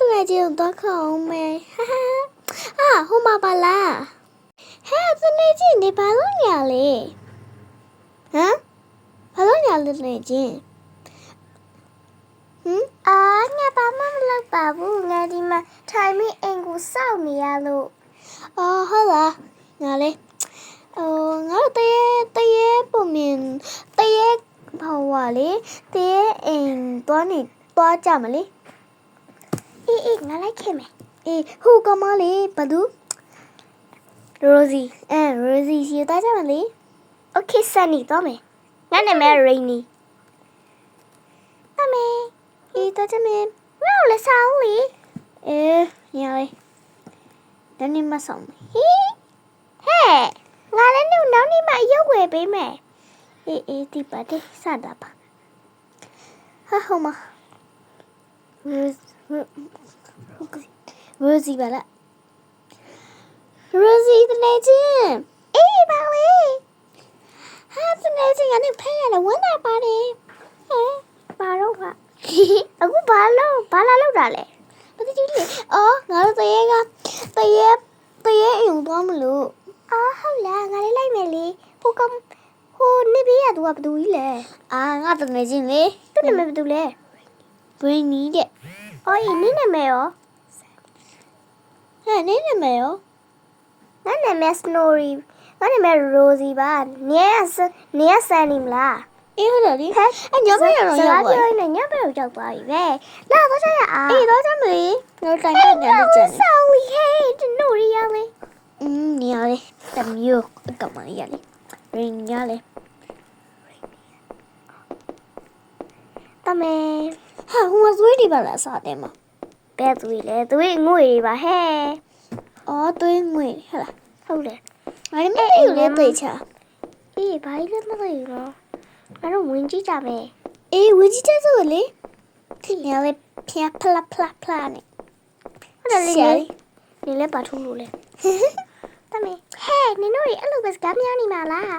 တို့တကယ်ချင်းတော့ခေါင်းမယ်ဟာဟာအာဟိုမှာပါလားဟဲ့တကယ်ချင်းနေပါလို့ညာလေဟမ်ဘာလို့ညာလဲနေချင်းဟမ်အာငါဘာမှမလုပ်ပါဘူးငါဒီမှာထိုင်ပြီးအိမ်ကိုစောင့်နေရလို့အော်ဟုတ်လားငါလေအော်ငါတို့တရေတရေပုံမြင်တရေဘာဝလေတရေအိမ်သွားနေသွားကြမလေး အေးအေးငါလိုက်ခဲ့မယ်အေးဟိုကမလေးဘသူရိုဇီအဲရိုဇီစီတားကြမလေးโอเคဆန်နီတော့မယ်ငါနာမည်ရိန်နီအမေအေးတော့ကြမယ်ငါ့ကိုလည်းဆောင်းလေအေးညာလေတနေ့မဆောင်ဟေးဟဲ့ငါလည်းနောက်နောက်နေ့မှရုပ်ဝယ်ပေးမယ်အေးအေးဒီပါတဲ့စတာပါဟာဟိုမှာ Rosie ပါလား Rosie တနေချင်းအေးပါလေဟာတနေချင်းကနေဖမ်းရလဲဝမ်းသာပါတယ်ဟဲ့ဘာတော့ကအခုဘာလို့ဘာလာလောက်တာလဲမသိဘူးလေအော်ငါတို့တရေကတရေတရေအိမ်သွားမလို့အော်ဟုတ်လားငါလေးလိုက်မယ်လေဟိုကဟိုနေပေးရသူကဘသူကြီးလဲအာငါတနေချင်းလေသူ့နာမည်ဘသူလဲ Brainy တဲ့ အော်ဤနင်းနာမည်ရောဟဲ့နင်းနာမည်ရောငါနာမည် Snorri ငါနာမည် Rosie ပါနင်းကနင်းကဆန်နေမလားအေးဟုတ်တယ်လေဟဲ့အညမရတော့ရောက်ပါဘူးညဘက်ကိုရောက်သွားပြီပဲလာတော့ကြရအောင်အေးတော့ကြမလေးငါတိုင်တက်နေတယ်ကျန်ဆောင်းလီဟဲ့တနိုရီရလေอืมနေရလေတမျိုးအကမရလေရင်ရလေတမဲ ဟာဟိုမသွေးတွေပါလားစားတယ်မှာဘယ်သူလဲသူငွေတွေပါဟဲ့အော်သွေးငွေဟဲ့လားဟုတ်တယ်ငါလည်းမသိဘူးလေသိချာအေးဘာလို့မသိဘူးနော်ငါတို့ဝင်ကြည့်ကြမယ်အေးဝင်ကြည့်ကြစို့လေဒီနေရာလေးဖျားဖလာဖလာဖလာနဲ့ဟုတ်တယ်လေနေလဲပါထူးလို့လေတမေဟဲ့နင်တို့အဲ့လိုပဲစကားများနေမှာလား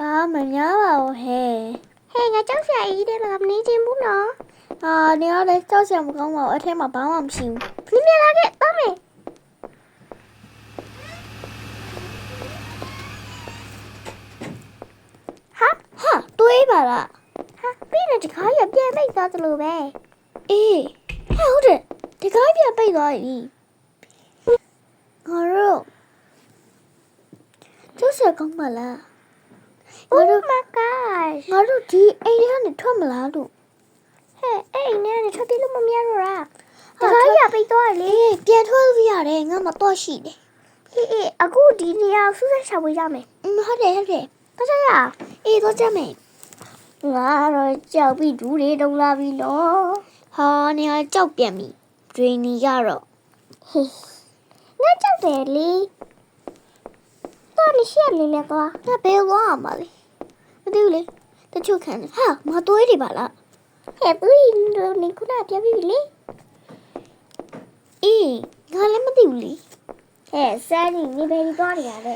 အာမများပါဘူးဟဲ့ဟဲ့ငါကြောက်စရာကြီးတယ်လားမနေချင်ဘူးနော် အာနေရာလေးကြောက်စရာမကောင်းပါဘူးအထက်မှာဘာမှမရှိဘူးပြင်းပြလာခဲ့တော့မေဟာဟာတွေးပါလားဟာပြီးတော့ဒီခါရပြန်ပိတ်သွားသလိုပဲအေးဟဲ့ဟုတ်တယ်ဒီခါပြန်ပိတ်သွားပြီငါတို့ကြောက်စရာကောင်းပါလားငါတို့ Oh my gosh ငါတို့ဒီအိမ်ထဲကနေထွက်မလားလို့ဟဲ့ အဲ့အိမ်ထဲကနေထွက်ပြေးလို့မမြတော့တာတခါရပိတ်သွားလေပြန်ထွက်လို့ရတယ်ငါမတော့ရှိတယ်အေးအေးအခုဒီနေရာစူးစမ်းရှာဖွေရမယ်อืมဟုတ်တယ်ဟုတ်တယ်တော့ကြရအေးတော့ကြမယ်ငါတော့ကြောက်ပြီးဒူးတွေတုံလာပြီနော်ဟာနေရာကြောက်ပြန်ပြီဒရင်းနီကတော့ဟေးငါကြောက်တယ်လေတော့နေရှိရလေလေကွာငါဘယ်သွားမှာလဲမသိဘူးလေတချို့ခံတယ်ဟာမသွေးတွေပါလား ဟဲ့သူတို့နေခုနပြပြီလေအေးငါလည်းမသိဘူးလေဟဲ့ဆန်းနေနေဘယ်ကြီးသွားနေရလဲ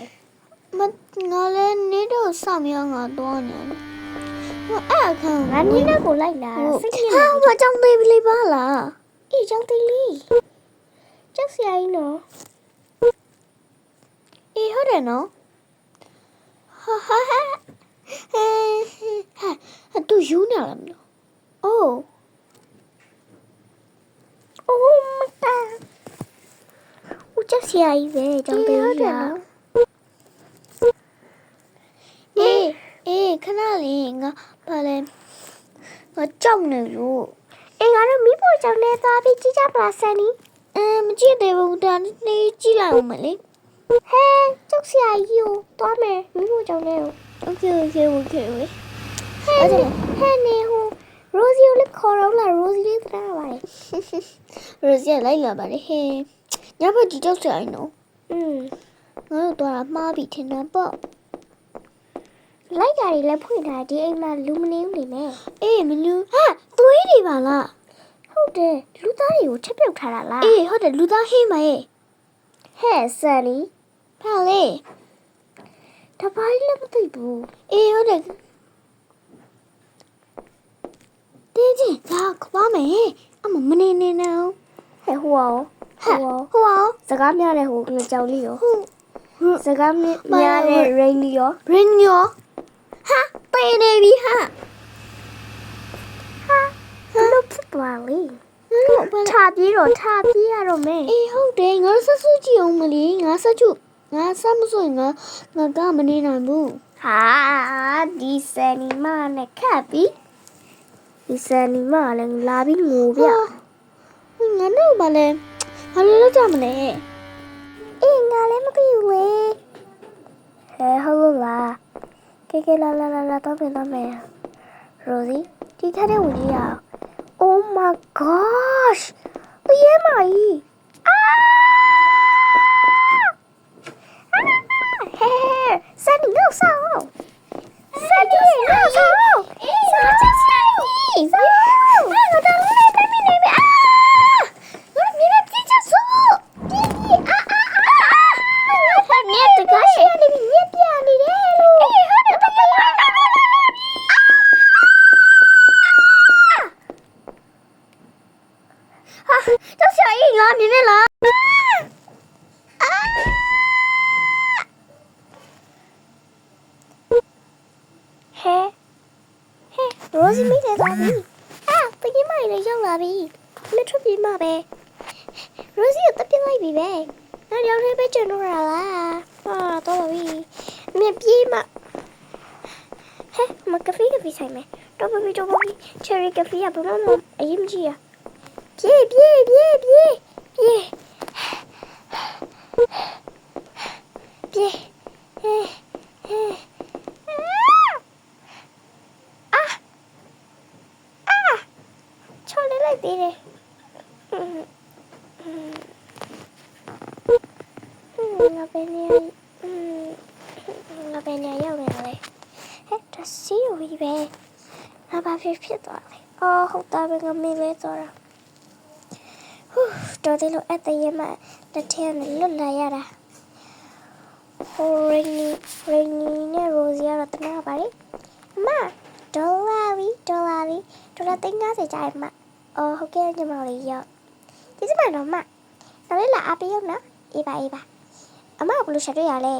မငါလည်းနေတော့စမရငါတော့နေတယ်ဟိုအဲ့အခန်းငါနေတော့ကိုလိုက်လာစိတ်ညစ်ဟာဘာကြောင့်သေးပြီလေပါလားအေးကြောင့်သေးလေကြောက်စရာကြီးနော်အေးဟုတ်တယ်နော်ဟာဟာဟာဟဲဟာသူယူနေလားမလို့ Oh. Oh my god. ဦးချက်ဆရာကြီးပဲကြောင်သေးရအေးအေးခဏလေးငါဘာလဲငါကြောက်နေလို့အေးငါတို့မိဖို့ကြောင့်လဲသွားပြီးကြည့်ကြပါလားဆန်နီအဲမကြည့်သေးဘူးဒါနေကြည့်လိုက်အောင်မလေးဟဲကြောက်ဆရာကြီးကိုသွားမယ်မိဖို့ကြောင့်လဲ Okay okay okay ဟဲ့ဟဲ့နေဟို ရိုစီကိုလည်းခေါ်တော့လာရိုစီလေးတရားပါလေရိုစီကလိုက်လာပါလေဟဲ့ညဘက်ဒီကြောက်စရာနော်อืมငါတို့တော့မှားပြီထင်တယ်ပေါ့လိုက်တာတွေလည်းဖွင့်ထားဒီအိမ်မှာလူမနေဘူးနေမဲ့အေးမနူးဟာသွေးတွေပါလားဟုတ်တယ်လူသားတွေကိုချက်ပြုတ်ထားတာလားအေးဟုတ်တယ်လူသားဟင်းမရဲ့ဟဲ့ဆန်နီဘာလဲတပိုင်းလည်းမသိဘူးအေးဟုတ်တယ် တင်းချင်းလာခပါမယ်အမမနေနေနော်ဟဲ့ဟိုဟိုရောဟဲ့ဟိုအောင်စကားများတဲ့ဟိုငကြောင်လေးရောဟုတ်စကားများတဲ့ rainy ရောရင်းညောဟာတေးနေပြီဟာဟာဘလို့ဖြစ်သွားလဲဟုတ်ပါလားထားပြေးတော့ထားပြေးရတော့မယ်အေးဟုတ်တယ်ငါဆက်စုကြည့်အောင်မလီငါဆက်ချုပ်ငါဆက်မဆိုရင်ငါငါကမနေနိုင်ဘူးဟာဒီစနီမနဲ့ခတ်ပြီ ဒီစနီမလည်းလာပြီးငိုပြဟာငါတော့မလဲဘာလို့လဲကြမလဲအေးငါလည်းမသိဘူးလေဟဲဟုတ်လို့လားကဲကဲလာလာလာလာတော့ပြန်တော့မယ်ရိုစီဒီခါတဲ့ဝင်ကြီးရအောင် Oh my gosh ဘယ်မှာကြီးအာဟဲစနီနောက်ဆောင်စနီနောက်ဆောင်အေးဆောင်းစနီဆောင်းအာငါတော့လည်းတမီနေပြီအာငါမြေနဲ့ပြချဆောဒီအာအာအာငါမြေတကားရှိနေပြီမြေပြနေတယ်လို့အေးဟုတ်တယ်တမီလာလာလာဟာတော့ဆရာကြီးငါမြင်နေလားအာဟဲဟဲရိုစီမီနေသွားပြီ အာပကြီးမလေးရောက်လာပြီလက်ထွက်ပြီးမှပဲရိုစီကိုတက်ပြလိုက်ပြီပဲနောက်ရောက်နေပဲကျွန်တော်ရလားဟာတော့ပါပြီမြင်ပြေးမှဟဲမကဖေးကဖေးဆိုင်မယ်တော့ပါပြီတော့ပါပြီချယ်ရီကဖေးကဘမမအရင်မကြည့်ရပြေးပြေးပြေးပြေးပြေးပြေးဟဲဟဲအာအာချော် လေးလိုက်သေးတယ်ဟွန်းဟွန်းငါပဲနေဟွန်းငါပဲနေရောက်နေလေဟဲ့တစီဝီပဲငါဘာဖြစ်ဖြစ်သွားလဲအော်ဟုတ်တာပဲငါမေးလဲသွားတာဟူးတော်တယ်လို့အတရမတစ်ထည့်နဲ့လွတ်လာရတာဟိုရင်းနီရင်းနီနဲ့ရိုစီကတော့တနာပါလေအမဒေါ်လာလီဒေါ်လာလီဒေါ်လာ350ကျရင်မ အော်ဟုတ်ကဲ့ညီမလေးရောက်ဒီစမတော့မနောက်လေးလာအပေးရုံနော်အေးပါအေးပါအမကဘယ်လိုချက်တွေ့ရလဲ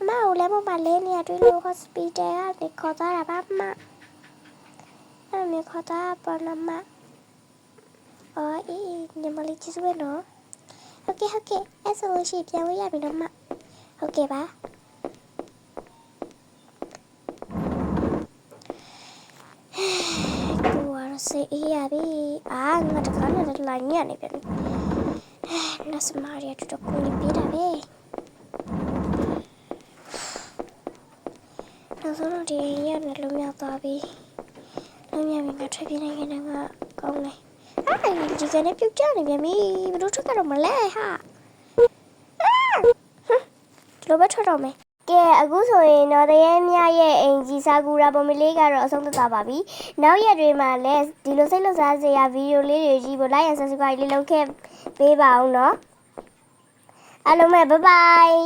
အမကိုလည်းမမလဲနေရတွေ့လို့ hospital ကနေခေါ်သွားတာပါမအဲ့မျိုးခေါ်သွားပါနမအော်အေးညီမလေးကျေးဇူးပဲနော်ဟုတ်ကဲ့ဟုတ်ကဲ့အဲ့ဆိုလို့ရှိရင်ပြန်လို့ရပြီတော့မဟုတ်ကဲ့ပါကိုကတော့စေးအေးရပြီ အာငါတကားနဲ့လာညံ့နေပြန်နတ်စမာရီတူတော့ကိုနေပေးတာပဲနောက်ဆုံးတော့ဒီရက်နဲ့လုံးမြောက်သွားပြီလုံးမြောက်ပြီငါထွက်ပြေးနိုင်ခဲ့တယ်ငါကောင်းတယ်အဲ့ဒီကနေပြုတ်ကြနေပြန်ပြီဘယ်လိုထွက်ကြတော့မလဲဟာဒီလိုပဲထွက်တော့မယ် ကဲအခုဆိုရင်တော့တရေမြရဲ့အင်ဂျီစာကူရာပုံမလေးကတော့အဆုံးသတ်သွားပါပြီနောက်ရက်တွေမှာလည်းဒီလိုစိတ်လှုပ်ရှားစရာဗီဒီယိုလေးတွေကြီးဖို့ like and subscribe လေးလုပ်ခဲ့ပေးပါအောင်နော်အားလုံးပဲ bye bye